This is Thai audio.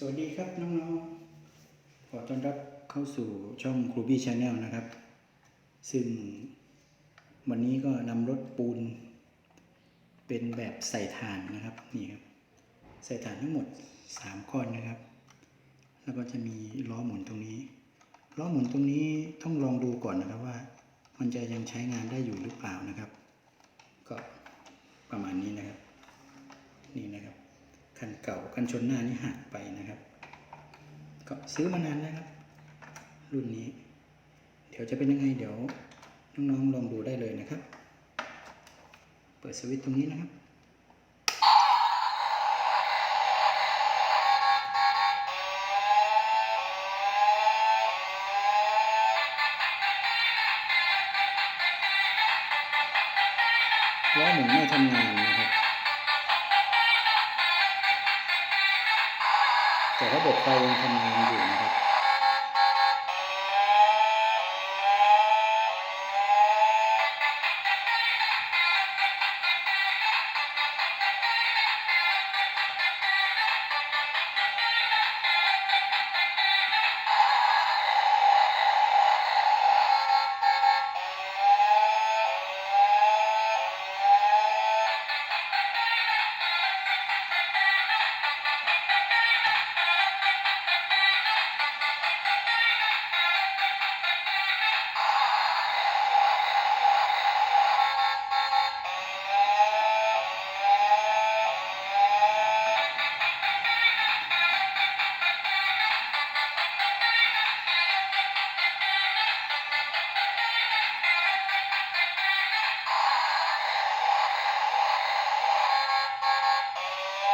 สวัสดีครับน้องๆ ขอต้อนรับเข้าสู่ช่องครูบี้ชาแนลนะครับ ซึ่งวันนี้ก็นำรถปูน เป็นแบบใส่ถ่านนะครับนี่ครับ ใส่ถ่านทั้งหมด 3 ก้อนนะครับ แล้วก็จะมีล้อหมุนตรงนี้ ล้อหมุนตรงนี้ต้องลองดูก่อนนะครับว่า มันจะยังใช้งานได้อยู่หรือเปล่านะครับ ก็ประมาณนี้นะครับ นี่นะครับ คันเก่ากันชนหน้านี่หักไปนะครับ ก็ซื้อมานานแล้วครับ รุ่นนี้ เดี๋ยวจะเป็นยังไงเดี๋ยวน้องๆลองดูได้เลยนะครับ เปิดสวิตช์ตรงนี้นะครับล้อหมุนไม่ทำงานนะครับ แต่ระบบไฟยังทำงานอยู่นะครับ